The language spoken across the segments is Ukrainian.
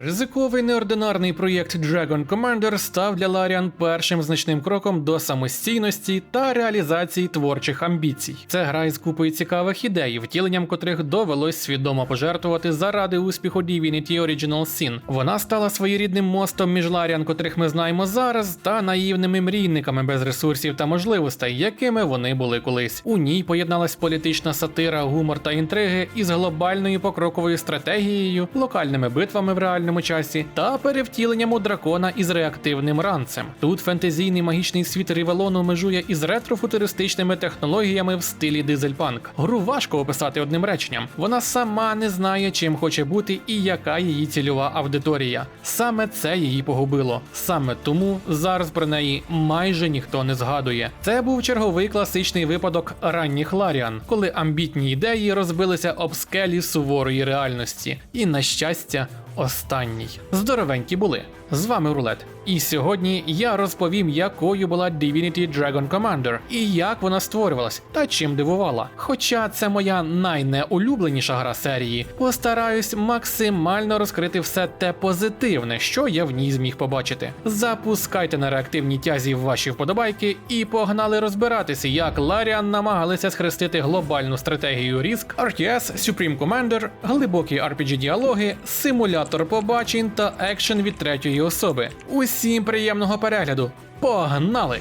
Ризиковий неординарний проєкт Dragon Commander став для Ларіан першим значним кроком до самостійності та реалізації творчих амбіцій. Це гра із купою цікавих ідей, втіленням котрих довелось свідомо пожертвувати заради успіху Divinity Original Sin. Вона стала своєрідним мостом між Ларіан, котрих ми знаємо зараз, та наївними мрійниками без ресурсів та можливостей, якими вони були колись. У ній поєдналась політична сатира, гумор та інтриги із глобальною покроковою стратегією, локальними битвами в реальному часі та перевтіленням у дракона із реактивним ранцем. Тут фентезійний магічний світ Рівелону межує із ретрофутуристичними технологіями в стилі дизельпанк. Гру важко описати одним реченням. Вона сама не знає, чим хоче бути і яка її цільова аудиторія. Саме це її погубило. Саме тому зараз про неї майже ніхто не згадує. Це був черговий класичний випадок ранніх Ларіан, коли амбітні ідеї розбилися об скелі суворої реальності. І на щастя, останній. Здоровенькі були. З вами Рулет. І сьогодні я розповім, якою була Divinity Dragon Commander і як вона створювалась та чим дивувала. Хоча це моя найнеулюбленіша гра серії, постараюсь максимально розкрити все те позитивне, що я в ній зміг побачити. Запускайте на реактивній тязі ваші вподобайки і погнали розбиратися, як Ларіан намагалися схрестити глобальну стратегію Ріск, RTS, Supreme Commander, глибокі RPG діалоги, симулятор побачень та екшен від третьої особи. Усім приємного перегляду! Погнали!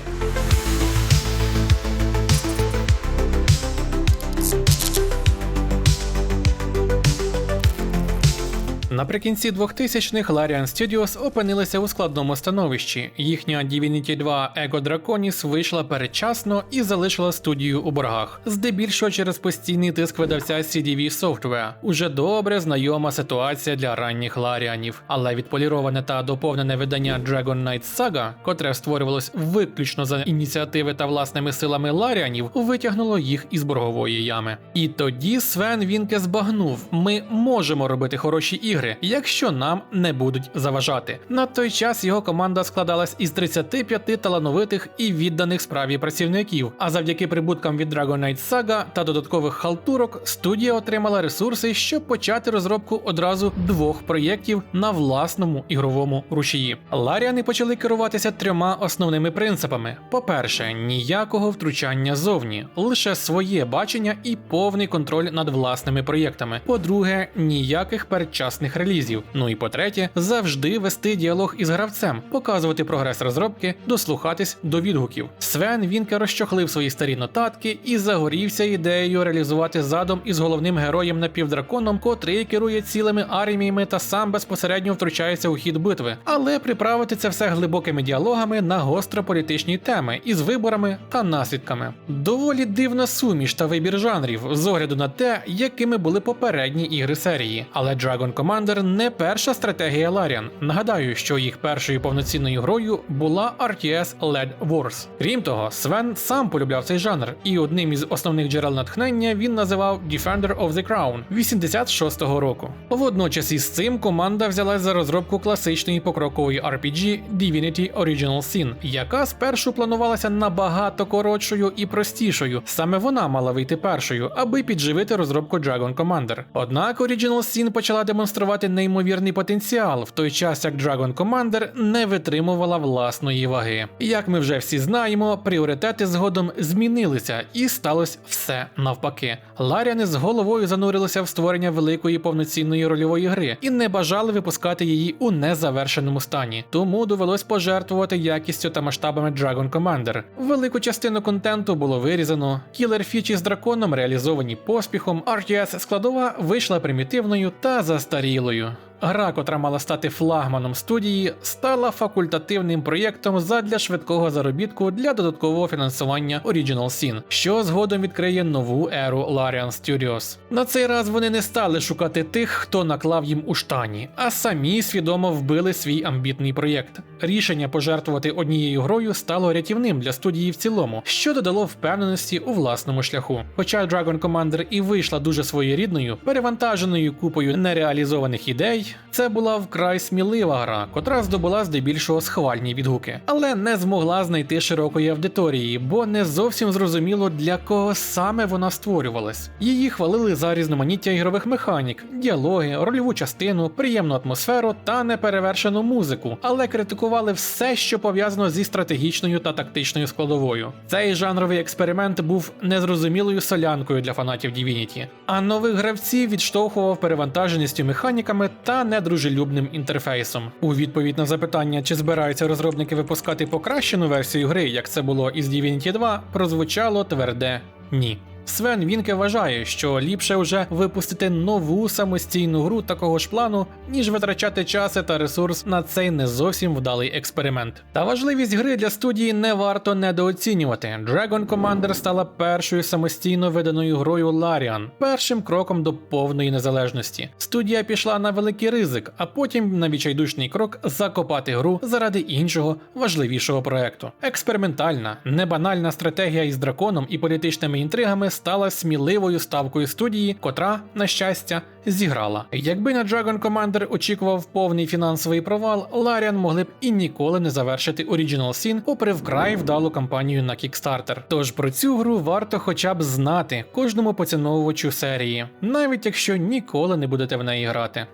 Наприкінці 2000-х Larian Studios опинилися у складному становищі. Їхня Divinity 2 Ego Draconis вийшла передчасно і залишила студію у боргах, здебільшого через постійний тиск видавця CDV Software. Уже добре знайома ситуація для ранніх Ларіанів, але відполіроване та доповнене видання Dragon Knight Saga, котре створювалось виключно за ініціативи та власними силами Ларіанів, витягнуло їх із боргової ями. І тоді Свен Вінке збагнув: ми можемо робити хороші ігри, якщо нам не будуть заважати. На той час його команда складалась із 35 талановитих і відданих справі працівників. А завдяки прибуткам від Dragon Knight Saga та додаткових халтурок, студія отримала ресурси, щоб почати розробку одразу двох проєктів на власному ігровому рушії. Ларіани почали керуватися трьома основними принципами: по-перше, ніякого втручання зовні, лише своє бачення і повний контроль над власними проєктами. По-друге, ніяких передчасних релізів. Ну і по-третє, завжди вести діалог із гравцем, показувати прогрес розробки, дослухатись до відгуків. Свен Вінке розчохлив свої старі нотатки і загорівся ідеєю реалізувати задум із головним героєм напівдраконом, котрий керує цілими арміями та сам безпосередньо втручається у хід битви, але приправити це все глибокими діалогами на гостро політичні теми із виборами та наслідками. Доволі дивна суміш та вибір жанрів з огляду на те, якими були попередні ігри серії. Але Dragon Commander не перша стратегія Larian. Нагадаю, що їх першою повноцінною грою була RTS Led Wars. Крім того, Свен сам полюбляв цей жанр, і одним із основних джерел натхнення він називав Defender of the Crown 86-го року. Водночас із цим команда взялась за розробку класичної покрокової RPG Divinity Original Sin, яка спершу планувалася набагато коротшою і простішою. Саме вона мала вийти першою, аби підживити розробку Dragon Commander. Однак Original Sin почала демонструвати неймовірний потенціал, в той час як Dragon Commander не витримувала власної ваги. Як ми вже всі знаємо, пріоритети згодом змінилися, і сталося все навпаки. Ларіани з головою занурилися в створення великої повноцінної рольової гри і не бажали випускати її у незавершеному стані. Тому довелось пожертвувати якістю та масштабами Dragon Commander. Велику частину контенту було вирізано, кілер фічі з драконом реалізовані поспіхом, RTS складова вийшла примітивною та застарілою. силою Гра, котра мала стати флагманом студії, стала факультативним проєктом задля швидкого заробітку для додаткового фінансування Original Sin, що згодом відкриє нову еру Larian Studios. На цей раз вони не стали шукати тих, хто наклав їм у штані, а самі свідомо вбили свій амбітний проєкт. Рішення пожертвувати однією грою стало рятівним для студії в цілому, що додало впевненості у власному шляху. Хоча Dragon Commander і вийшла дуже своєрідною, перевантаженою купою нереалізованих ідей. Це була вкрай смілива гра, котра здобула здебільшого схвальні відгуки, але не змогла знайти широкої аудиторії, бо не зовсім зрозуміло для кого саме вона створювалась. Її хвалили за різноманіття ігрових механік, діалоги, рольову частину, приємну атмосферу та неперевершену музику, але критикували все, що пов'язано зі стратегічною та тактичною складовою. Цей жанровий експеримент був незрозумілою солянкою для фанатів Divinity, а нових гравців відштовхував перевантаженістю механіками та недружелюбним інтерфейсом. У відповідь на запитання, чи збираються розробники випускати покращену версію гри, як це було із Divinity 2, прозвучало тверде ні. Свен Вінке вважає, що ліпше вже випустити нову самостійну гру такого ж плану, ніж витрачати час та ресурс на цей не зовсім вдалий експеримент. Та важливість гри для студії не варто недооцінювати. Dragon Commander стала першою самостійно виданою грою Larian, першим кроком до повної незалежності. Студія пішла на великий ризик, а потім на відчайдушний крок закопати гру заради іншого важливішого проекту. Експериментальна, небанальна стратегія із драконом і політичними інтригами стала сміливою ставкою студії, котра, на щастя, зіграла. Якби на Dragon Commander очікував повний фінансовий провал, Ларіан могли б і ніколи не завершити Original Sin, попри вкрай вдалу кампанію на Kickstarter. Тож про цю гру варто хоча б знати кожному поціновувачу серії, навіть якщо ніколи не будете в неї грати.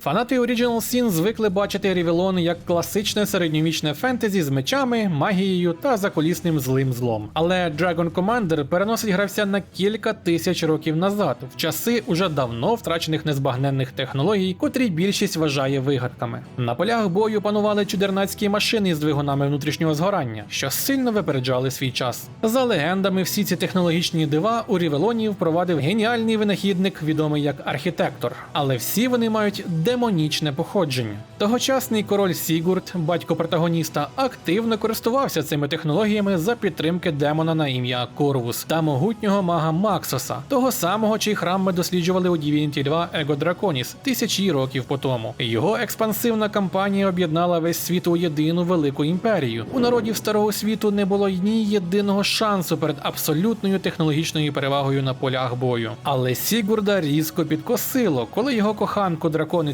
Фанати Original Sin звикли бачити Рівелон як класичне середньовічне фентезі з мечами, магією та закулісним злим злом. Але Dragon Commander переносить гравця на кілька тисяч років назад, в часи уже давно втрачених незбагненних технологій, котрі більшість вважає вигадками. На полях бою панували чудернацькі машини з двигунами внутрішнього згорання, що сильно випереджали свій час. За легендами, всі ці технологічні дива у Рівелоні впровадив геніальний винахідник, відомий як архітектор. Але всі вони мають демонічне походження. Тогочасний король Сігурд, батько протагоніста, активно користувався цими технологіями за підтримки демона на ім'я Корвус та могутнього мага Максоса, того самого, чий храм ми досліджували у Divinity 2 Его Драконіс тисячі років по тому. Його експансивна кампанія об'єднала весь світ у єдину велику імперію. У народів старого світу не було ні єдиного шансу перед абсолютною технологічною перевагою на полях бою. Але Сігурда різко підкосило, коли його коханку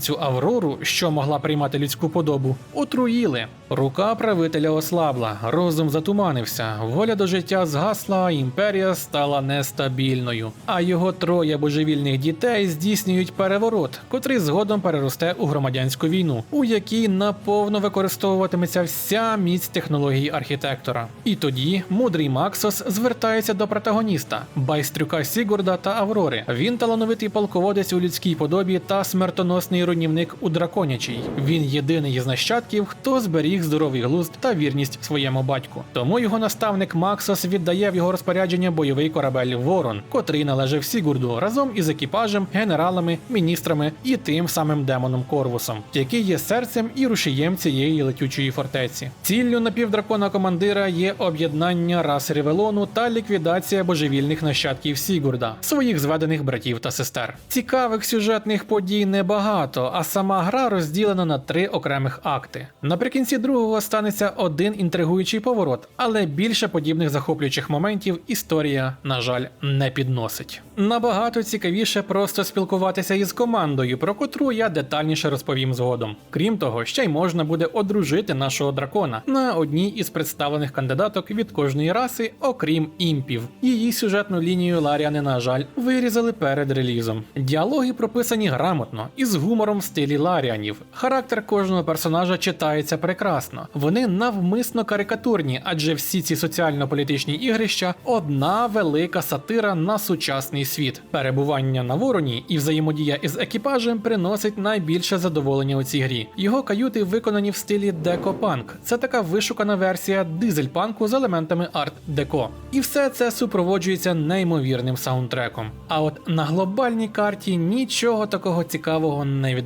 драконицю Аврору, що могла приймати людську подобу, отруїли. Рука правителя ослабла, розум затуманився, воля до життя згасла, імперія стала нестабільною. А його троє божевільних дітей здійснюють переворот, котрий згодом переросте у громадянську війну, у якій наповно використовуватиметься вся міць технологій архітектора. І тоді мудрий Максос звертається до протагоніста байстрюка Сігурда та Аврори. Він талановитий полководець у людській подобі та смертоносний руйнівник у драконячій. Він єдиний із нащадків, хто зберіг здоровий глузд та вірність своєму батьку. Тому його наставник Максос віддає в його розпорядження бойовий корабель Ворон, котрий належав Сігурду разом із екіпажем, генералами, міністрами і тим самим демоном Корвусом, який є серцем і рушієм цієї летючої фортеці. Ціллю напівдракона командира є об'єднання рас Ревелону та ліквідація божевільних нащадків Сігурда, своїх зведених братів та сестер. Цікавих сюжетних подій небагато, а сама гра розділена на три окремих акти. Наприкінці другого станеться один інтригуючий поворот, але більше подібних захоплюючих моментів історія, на жаль, не підносить. Набагато цікавіше просто спілкуватися із командою, про котру я детальніше розповім згодом. Крім того, ще й можна буде одружити нашого дракона на одній із представлених кандидаток від кожної раси, окрім імпів. Її сюжетну лінію Ларіани, на жаль, вирізали перед релізом. Діалоги прописані грамотно і з гумором в стилі Ларіанів. Характер кожного персонажа читається прекрасно. Вони навмисно карикатурні, адже всі ці соціально-політичні ігрища одна велика сатира на сучасний світ. Перебування на вороні і взаємодія із екіпажем приносить найбільше задоволення у цій грі. Його каюти виконані в стилі декопанк. Це така вишукана версія дизельпанку з елементами арт-деко. І все це супроводжується неймовірним саундтреком. А от на глобальній карті нічого такого цікавого не відбувається.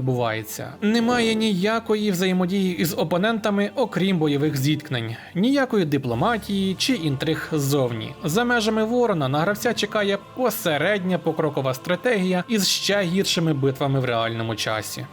Немає ніякої взаємодії із опонентами, окрім бойових зіткнень, ніякої дипломатії чи інтриг ззовні. За межами ворона на гравця чекає посередня покрокова стратегія із ще гіршими битвами в реальному часі.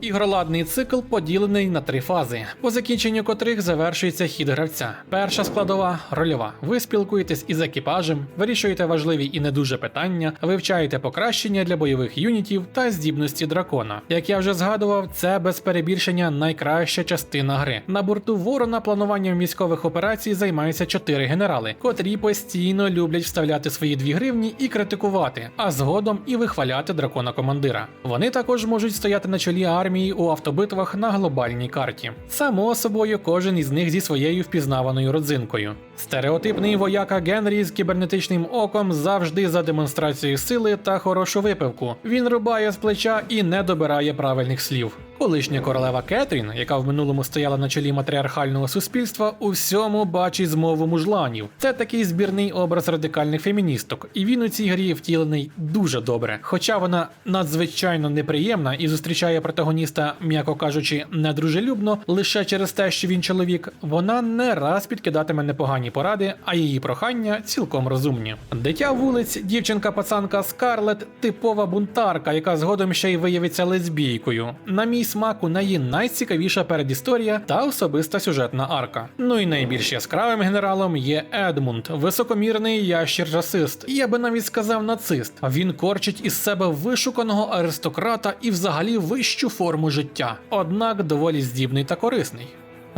Ігроладний цикл поділений на три фази, по закінченню котрих завершується хід гравця. Перша складова рольова. Ви спілкуєтесь із екіпажем, вирішуєте важливі і не дуже питання, вивчаєте покращення для бойових юнітів та здібності дракона. Як я вже згадував, це без перебільшення найкраща частина гри. На борту ворона плануванням військових операцій займаються чотири генерали, котрі постійно люблять вставляти свої дві гривні і критикувати, а згодом і вихваляти дракона командира. Вони також можуть стояти на чолі армії у автобитвах на глобальній карті. Само собою, кожен із них зі своєю впізнаваною родзинкою. Стереотипний вояка Генрі з кібернетичним оком завжди за демонстрацією сили та хорошу випивку. Він рубає з плеча і не добирає правильних слів. Колишня королева Кетрін, яка в минулому стояла на чолі матріархального суспільства, у всьому бачить змову мужланів. Це такий збірний образ радикальних феміністок, і він у цій грі втілений дуже добре. Хоча вона надзвичайно неприємна і зустрічає протагоніста, м'яко кажучи, недружелюбно, лише через те, що він чоловік, вона не раз підкидатиме непогані поради, а її прохання цілком розумні. Дитя вулиць, дівчинка-пацанка Скарлет, типова бунтарка, яка згодом ще й виявиться лесбійкою. На мій смак у неї найцікавіша передісторія та особиста сюжетна арка. Ну і найбільш яскравим генералом є Едмунд, високомірний ящір-расист, я би навіть сказав нацист. Він корчить із себе вишуканого аристократа і взагалі вищу форму життя, однак доволі здібний та корисний.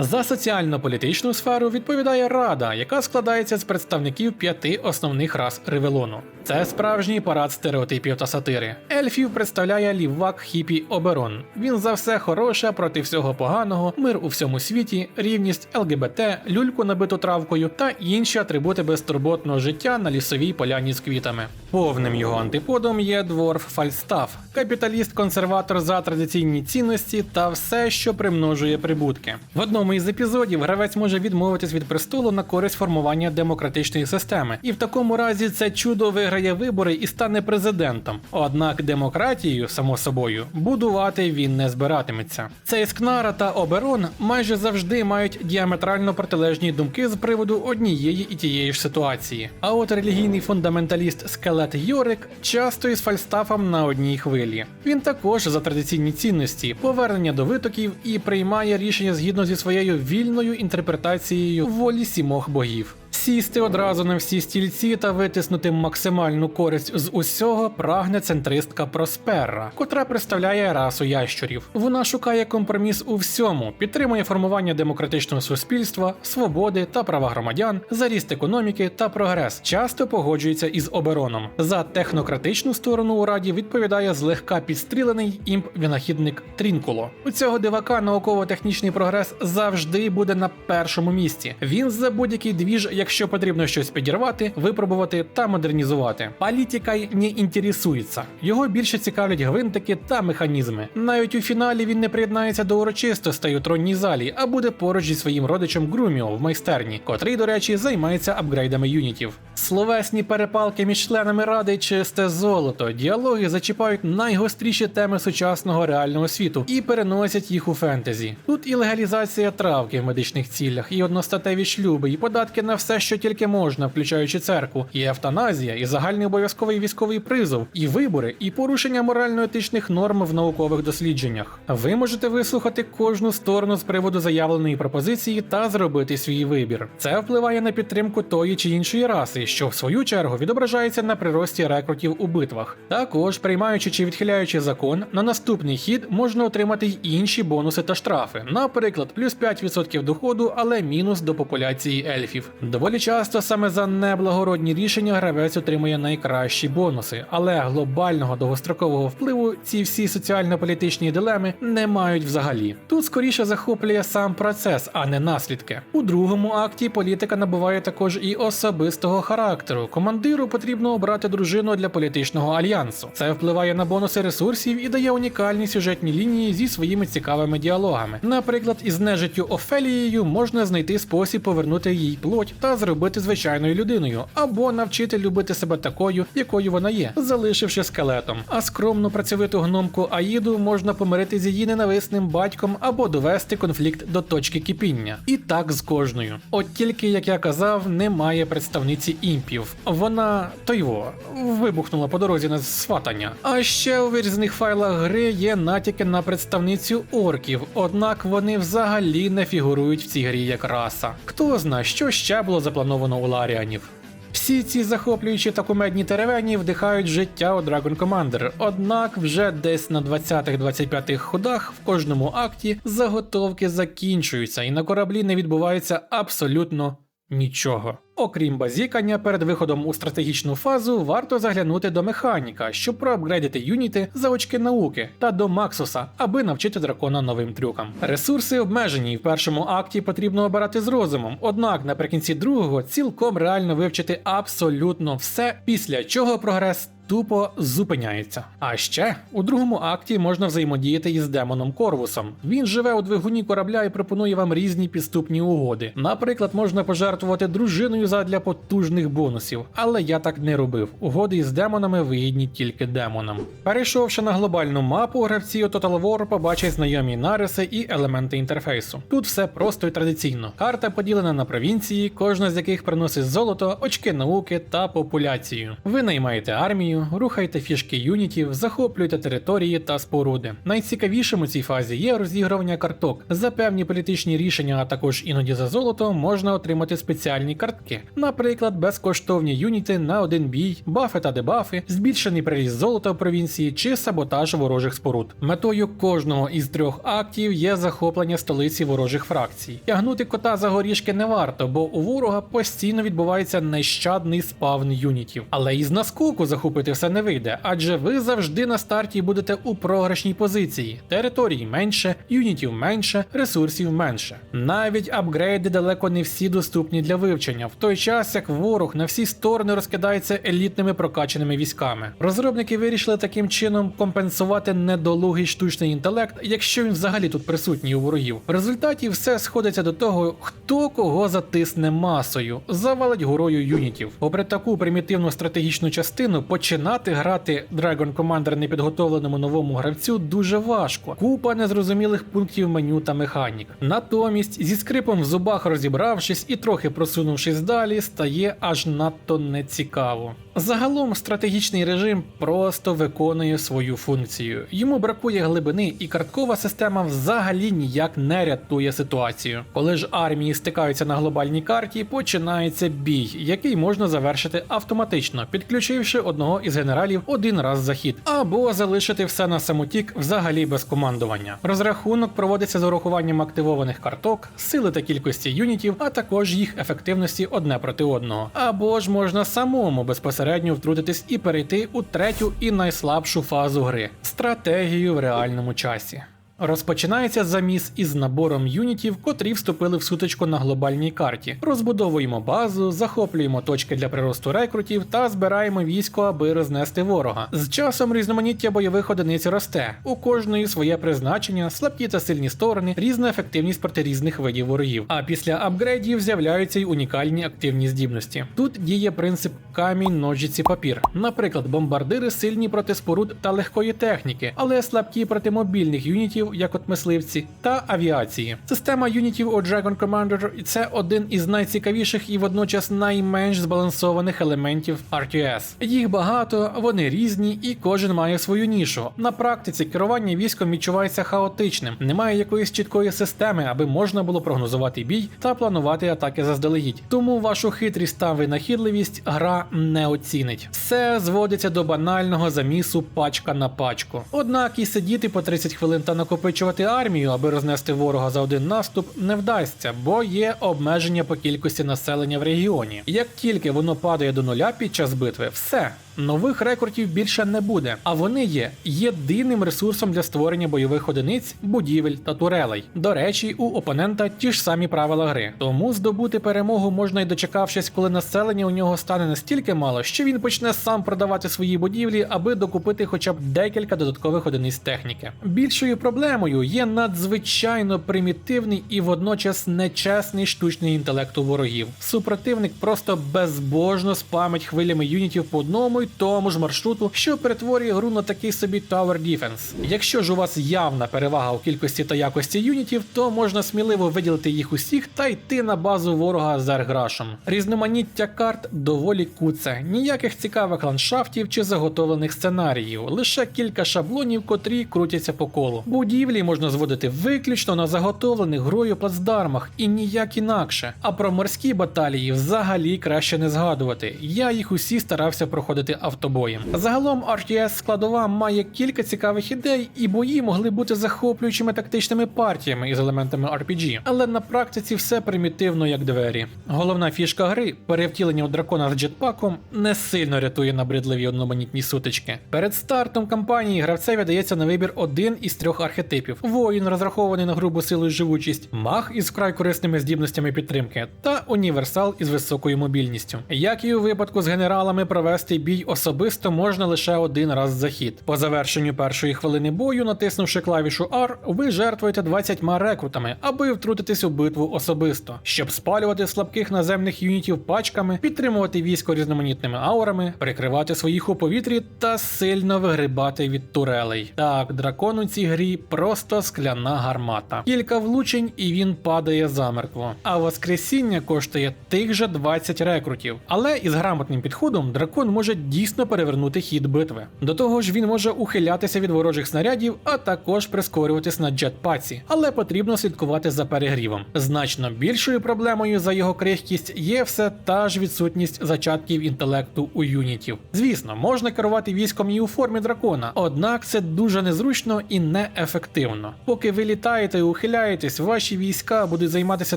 За соціально-політичну сферу відповідає Рада, яка складається з представників п'яти основних рас Ревелону. Це справжній парад стереотипів та сатири. Ельфів представляє лівак Хіпі Оберон. Він за все хороше проти всього поганого, мир у всьому світі, рівність ЛГБТ, люльку набиту травкою та інші атрибути безтурботного життя на лісовій поляні з квітами. Повним його антиподом є дворф Фальстаф, капіталіст-консерватор за традиційні цінності та все, що примножує прибутки. В одному із епізодів гравець може відмовитись від престолу на користь формування демократичної системи, і в такому разі це чудо виграє вибори і стане президентом. Однак демократію, само собою, будувати він не збиратиметься. Цей Скнара та Оберон майже завжди мають діаметрально протилежні думки з приводу однієї і тієї ж ситуації. А от релігійний фундаменталіст Скелет Йорик часто із Фальстафом на одній хвилі. Він також за традиційні цінності, повернення до витоків і приймає рішення згідно зі своєю вільною інтерпретацією волі сімох богів. Сісти одразу на всі стільці та витиснути максимальну користь з усього прагне центристка Просперра, котра представляє расу ящурів. Вона шукає компроміс у всьому, підтримує формування демократичного суспільства, свободи та права громадян, заріст економіки та прогрес. Часто погоджується із обероном. За технократичну сторону у раді відповідає злегка підстрілений імп-винахідник Трінкуло. У цього дивака науково-технічний прогрес завжди буде на першому місці. Він за будь-який двіж, якщо потрібно щось підірвати, випробувати та модернізувати. Політикай не інтересується. Його більше цікавлять гвинтики та механізми. Навіть у фіналі він не приєднається до урочистостей у тронній залі, а буде поруч зі своїм родичем Груміо в майстерні, котрий, до речі, займається апгрейдами юнітів. Словесні перепалки між членами ради чисте золото. Діалоги зачіпають найгостріші теми сучасного реального світу і переносять їх у фентезі. Тут і легалізація травки в медичних цілях, і одностатеві шлюби, і податки на все, що тільки можна, включаючи церкву, і евтаназія, і загальний обов'язковий військовий призов, і вибори, і порушення морально-етичних норм в наукових дослідженнях. Ви можете вислухати кожну сторону з приводу заявленої пропозиції та зробити свій вибір. Це впливає на підтримку тої чи іншої раси, що в свою чергу відображається на прирості рекрутів у битвах. Також, приймаючи чи відхиляючи закон, на наступний хід можна отримати й інші бонуси та штрафи, наприклад, плюс 5% доходу, але мінус до популяції ельфів. Доволі часто саме за неблагородні рішення гравець отримує найкращі бонуси, але глобального довгострокового впливу ці всі соціально-політичні дилеми не мають взагалі. Тут скоріше захоплює сам процес, а не наслідки. У другому акті політика набуває також і особистого характеру. Командиру потрібно обрати дружину для політичного альянсу. Це впливає на бонуси ресурсів і дає унікальні сюжетні лінії зі своїми цікавими діалогами. Наприклад, із нежиттю Офелією можна знайти спосіб повернути їй плоть та зробити звичайною людиною, або навчити любити себе такою, якою вона є, залишивши скелетом. А скромну працьовиту гномку Аїду можна помирити з її ненависним батьком або довести конфлікт до точки кипіння. І так з кожною. От тільки, як я казав, немає представниці імпів. Вона то його вибухнула по дорозі на сватання. А ще у вирізних файлах гри є натяки на представницю орків, однак вони взагалі не фігурують в цій грі як раса. Хто знає, що ще було заплановано у Ларіанів. Всі ці захоплюючі та кумедні теревені вдихають життя у Dragon Commander, однак вже десь на 20-25 ходах в кожному акті заготовки закінчуються і на кораблі не відбувається абсолютно нічого. Окрім базікання, перед виходом у стратегічну фазу варто заглянути до механіка, щоб проапгрейдити юніти за очки науки та до Максуса, аби навчити дракона новим трюкам. Ресурси обмежені, і в першому акті потрібно обирати з розумом, однак наприкінці другого цілком реально вивчити абсолютно все, після чого прогрес тупо зупиняється. А ще у другому акті можна взаємодіяти із демоном Корвусом. Він живе у двигуні корабля і пропонує вам різні підступні угоди. Наприклад, можна пожертвувати дружиною задля потужних бонусів, але я так не робив. Угоди із демонами вигідні тільки демонам. Перейшовши на глобальну мапу, гравці у Total War побачать знайомі нариси і елементи інтерфейсу. Тут все просто і традиційно. Карта поділена на провінції, кожна з яких приносить золото, очки науки та популяцію. Ви наймаєте армію рухайте фішки юнітів, захоплюйте території та споруди. Найцікавішим у цій фазі є розігрування карток. За певні політичні рішення, а також іноді за золото, можна отримати спеціальні картки. Наприклад, безкоштовні юніти на один бій, бафи та дебафи, збільшений приріст золота в провінції чи саботаж ворожих споруд. Метою кожного із трьох актів є захоплення столиці ворожих фракцій. Тягнути кота за горішки не варто, бо у ворога постійно відбувається нещадний спавн юнітів. Але із наскоку захопити все не вийде, адже ви завжди на старті будете у програшній позиції. Територій менше, юнітів менше, ресурсів менше. Навіть апгрейди далеко не всі доступні для вивчення, в той час як ворог на всі сторони розкидається елітними прокачаними військами. Розробники вирішили таким чином компенсувати недолугий штучний інтелект, якщо він взагалі тут присутній у ворогів. В результаті все сходиться до того, хто кого затисне масою, завалить горою юнітів. Попри таку примітивну стратегічну частину, починати грати Dragon Commander непідготовленому новому гравцю дуже важко. Купа незрозумілих пунктів меню та механік. Натомість, зі скрипом в зубах розібравшись і трохи просунувшись далі, стає аж надто нецікаво. Загалом стратегічний режим просто виконує свою функцію. Йому бракує глибини, і карткова система взагалі ніяк не рятує ситуацію. Коли ж армії стикаються на глобальній карті, починається бій, який можна завершити автоматично, підключивши одного із генералів один раз за хід, або залишити все на самотік взагалі без командування. Розрахунок проводиться з урахуванням активованих карток, сили та кількості юнітів, а також їх ефективності одне проти одного. Або ж можна самому безпосередньо втрутитись і перейти у третю і найслабшу фазу гри стратегію в реальному часі. Розпочинається заміс із набором юнітів, котрі вступили в сутичку на глобальній карті. Розбудовуємо базу, захоплюємо точки для приросту рекрутів та збираємо військо, аби рознести ворога. З часом різноманіття бойових одиниць росте. У кожної своє призначення, слабкі та сильні сторони, різна ефективність проти різних видів ворогів. А після апгрейдів з'являються й унікальні активні здібності. Тут діє принцип камінь, ножиці, папір. Наприклад, бомбардири сильні проти споруд та легкої техніки, але слабкі проти мобільних юнітів як от мисливці, та авіації. Система юнітів у Dragon Commander це один із найцікавіших і водночас найменш збалансованих елементів RTS. Їх багато, вони різні, і кожен має свою нішу. На практиці керування військом відчувається хаотичним, немає якоїсь чіткої системи, аби можна було прогнозувати бій та планувати атаки заздалегідь. Тому вашу хитрість та винахідливість гра не оцінить. Все зводиться до банального замісу пачка на пачку. Однак і сидіти по 30 хвилин та накопити накопичувати армію, аби рознести ворога за один наступ, не вдасться, бо є обмеження по кількості населення в регіоні. Як тільки воно падає до нуля під час битви, все. Нових рекордів більше не буде, а вони є єдиним ресурсом для створення бойових одиниць, будівель та турелей. До речі, у опонента ті ж самі правила гри. Тому здобути перемогу можна й дочекавшись, коли населення у нього стане настільки мало, що він почне сам продавати свої будівлі, аби докупити хоча б декілька додаткових одиниць техніки. Більшою проблемою є надзвичайно примітивний і водночас нечесний штучний інтелект у ворогів. Супротивник просто безбожно спамить хвилями юнітів по одному тому ж маршруту, що перетворює гру на такий собі Tower Defense. Якщо ж у вас явна перевага у кількості та якості юнітів, то можна сміливо виділити їх усіх та йти на базу ворога з ерграшем. Різноманіття карт доволі куце, ніяких цікавих ландшафтів чи заготовлених сценаріїв, лише кілька шаблонів, котрі крутяться по колу. Будівлі можна зводити виключно на заготовлених грою плацдармах і ніяк інакше. А про морські баталії взагалі краще не згадувати. Я їх усі старався проходити автобоєм. Загалом RTS складова має кілька цікавих ідей, і бої могли бути захоплюючими тактичними партіями із елементами RPG, але на практиці все примітивно як двері. Головна фішка гри перевтілення у дракона з джетпаком не сильно рятує набридливі одноманітні сутички. Перед стартом кампанії гравцеві дається на вибір один із трьох архетипів: воїн, розрахований на грубу силу і живучість, маг із вкрай корисними здібностями підтримки, та універсал із високою мобільністю. Як і у випадку з генералами, провести бій особисто можна лише один раз за хід. По завершенню першої хвилини бою, натиснувши клавішу R, ви жертвуєте 20 рекрутами, аби втрутитись у битву особисто, щоб спалювати слабких наземних юнітів пачками, підтримувати військо різноманітними аурами, прикривати своїх у повітрі та сильно вигрибати від турелей. Так, дракон у цій грі просто скляна гармата. Кілька влучень і він падає замертво. А воскресіння коштує тих же 20 рекрутів. Але із грамотним підходом дракон може дійсно перевернути хід битви. До того ж, він може ухилятися від ворожих снарядів, а також прискорюватись на джетпаці, але потрібно слідкувати за перегрівом. Значно більшою проблемою за його крихкість є все та ж відсутність зачатків інтелекту у юнітів. Звісно, можна керувати військом і у формі дракона, однак це дуже незручно і неефективно. Поки ви літаєте і ухиляєтесь, ваші війська будуть займатися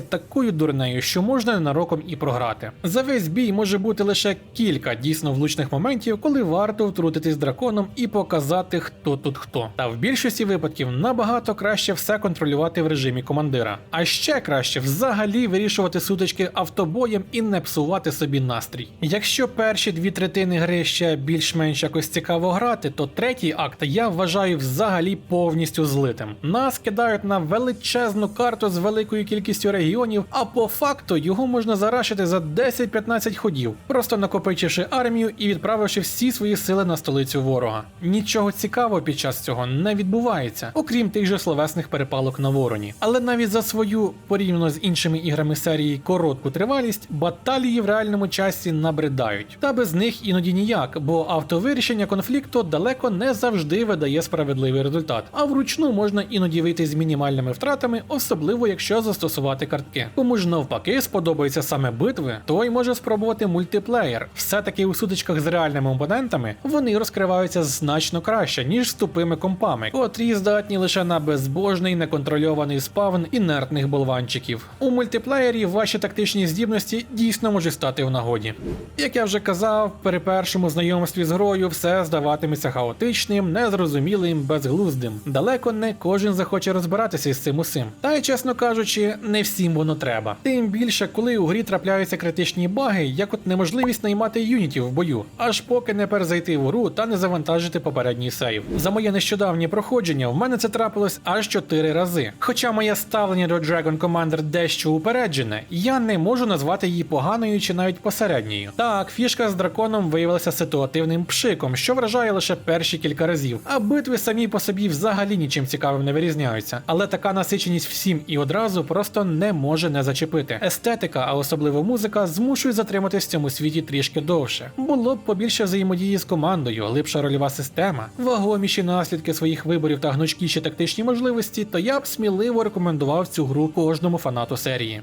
такою дурнею, що можна ненароком і програти. За весь бій може бути лише кілька дійсно влучних моментів, коли варто втрутитись драконом і показати, хто тут хто. Та в більшості випадків набагато краще все контролювати в режимі командира. А ще краще взагалі вирішувати сутички автобоєм і не псувати собі настрій. Якщо перші дві третини гри ще більш-менш якось цікаво грати, то третій акт я вважаю взагалі повністю злитим. Нас кидають на величезну карту з великою кількістю регіонів, а по факту його можна зарашити за 10-15 ходів, просто накопичивши армію і відправивши всі свої сили на столицю ворога. Нічого цікавого під час цього не відбувається, окрім тих же словесних перепалок на вороні. Але навіть за свою порівняно з іншими іграми серії коротку тривалість, баталії в реальному часі набридають. Та без них іноді ніяк, бо автовирішення конфлікту далеко не завжди видає справедливий результат. А вручну можна іноді вийти з мінімальними втратами, особливо якщо застосувати картки. Кому ж навпаки сподобаються саме битви, той може спробувати мультиплеєр. Все-таки у сутичках з реальними опонентами вони розкриваються значно краще, ніж з тупими компами, котрі здатні лише на безбожний неконтрольований спавн інертних болванчиків. У мультиплеєрі ваші тактичні здібності дійсно можуть стати в нагоді. Як я вже казав, при першому знайомстві з грою все здаватиметься хаотичним, незрозумілим, безглуздим. Далеко не кожен захоче розбиратися із цим усім. Та й чесно кажучи, не всім воно треба. Тим більше, коли у грі трапляються критичні баги, як от неможливість наймати юнітів в бою, аж поки не перезайти в гру та не завантажити попередній сейв. За моє нещодавнє проходження в мене це трапилось аж 4 рази. Хоча моє ставлення до Dragon Commander дещо упереджене, я не можу назвати її поганою чи навіть посередньою. Так, фішка з драконом виявилася ситуативним пшиком, що вражає лише перші кілька разів, а битви самі по собі взагалі нічим цікавим не вирізняються. Але така насиченість всім і одразу просто не може не зачепити. Естетика, а особливо музика, змушують затриматись в цьому світі трішки довше. Було б побільше взаємодії з командою, глибша рольова система, вагоміші наслідки своїх виборів та гнучкіші тактичні можливості, то я б сміливо рекомендував цю гру кожному фанату серії.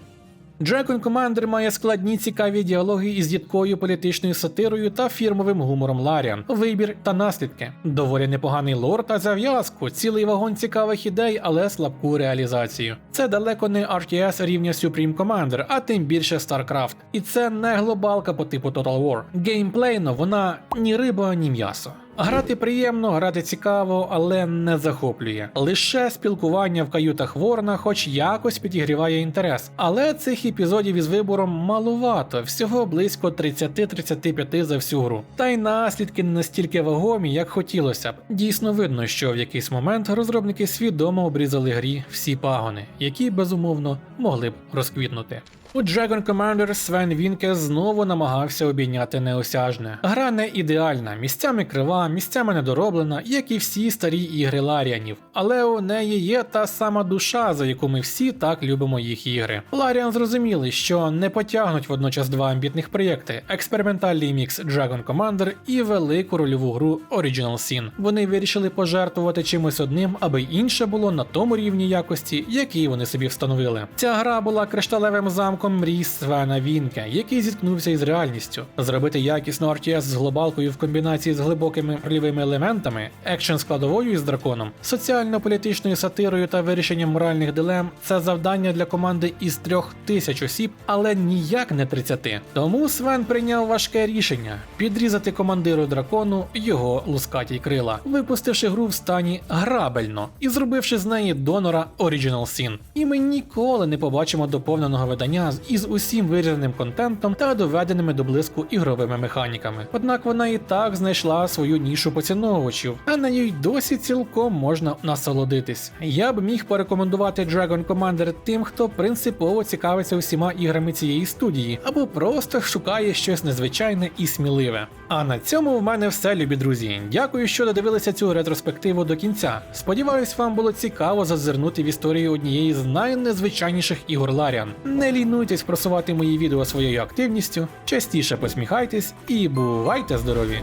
Dragon Commander має складні цікаві діалоги із їдкою політичною сатирою та фірмовим гумором Ларіан, вибір та наслідки. Доволі непоганий лор та зав'язку, цілий вагон цікавих ідей, але слабку реалізацію. Це далеко не RTS рівня Supreme Commander, а тим більше StarCraft. І це не глобалка по типу Total War. Геймплейно вона ні риба, ні м'ясо. Грати приємно, грати цікаво, але не захоплює. Лише спілкування в каютах Ворона, хоч якось підігріває інтерес. Але цих епізодів із вибором малувато, всього близько 30-35 за всю гру. Та й наслідки не настільки вагомі, як хотілося б. Дійсно видно, що в якийсь момент розробники свідомо обрізали грі всі пагони, які безумовно могли б розквітнути. У Dragon Commander Свен Вінке знову намагався обійняти неосяжне. Гра не ідеальна, місцями крива, місцями недороблена, як і всі старі ігри Ларіанів. Але у неї є та сама душа, за яку ми всі так любимо їх ігри. Ларіан зрозуміли, що не потягнуть водночас два амбітних проєкти: експериментальний мікс Dragon Commander і велику рольову гру Original Sin. Вони вирішили пожертвувати чимось одним, аби інше було на тому рівні якості, який вони собі встановили. Ця гра була кришталевим замком мрій Свена Вінке, який зіткнувся із реальністю. Зробити якісну RTS з глобалкою в комбінації з глибокими рольовими елементами, екшен складовою із драконом, соціально-політичною сатирою та вирішенням моральних дилем це завдання для команди із трьох тисяч осіб, але ніяк не 30. Тому Свен прийняв важке рішення підрізати командиру дракону його лускаті крила, випустивши гру в стані грабельно і зробивши з неї донора Original Sin. І ми ніколи не побачимо доповненого видання із усім вирізаним контентом та доведеними до блиску ігровими механіками. Однак вона і так знайшла свою нішу поціновувачів, а на ній досі цілком можна насолодитись. Я б міг порекомендувати Dragon Commander тим, хто принципово цікавиться усіма іграми цієї студії, або просто шукає щось незвичайне і сміливе. А на цьому в мене все, любі друзі. Дякую, що додивилися цю ретроспективу до кінця. Сподіваюсь, вам було цікаво зазирнути в історію однієї з найнезвичайніших ігор Ларіан. Не лінуйтесь просувати мої відео своєю активністю, частіше посміхайтесь і бувайте здорові!